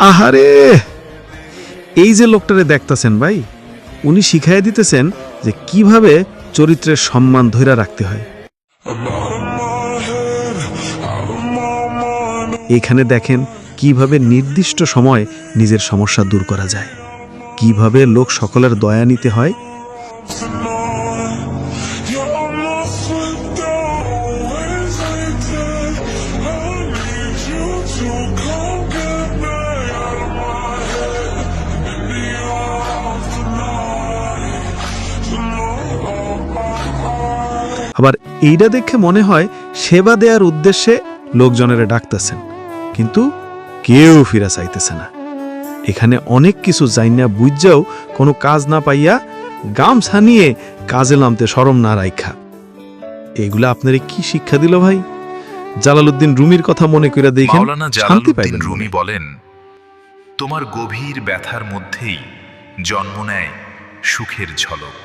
আহারে এই যে লোকটারে দেখতাছেন ভাই উনি শিখাই দিতেছেন যে কীভাবে চরিত্রের সম্মান ধইরা রাখতে হয় এখানে দেখেন কীভাবে নির্দিষ্ট সময় নিজের সমস্যা দূর করা যায় কীভাবে লোক সকলের দয়া নিতে হয় আবার এইটা দেখে মনে হয় সেবা দেওয়ার উদ্দেশ্যে লোকজনেরা ডাকতেছেন কিন্তু কেউ ফিরা চাইতেছে না। এখানে অনেক কিছু জাইনা বুঝাও কোনো কাজ না পাইয়া গামছা নিয়ে কাজে নামতে সরম না রাইখা। এগুলা আপনারে কি শিক্ষা দিল ভাই? জালালউদ্দিন রুমির কথা মনে করে দেখেন শান্তি পাইবেন রুমি বলেন তোমার গভীর ব্যথার মধ্যেই জন্ম নেয় সুখের ঝলক।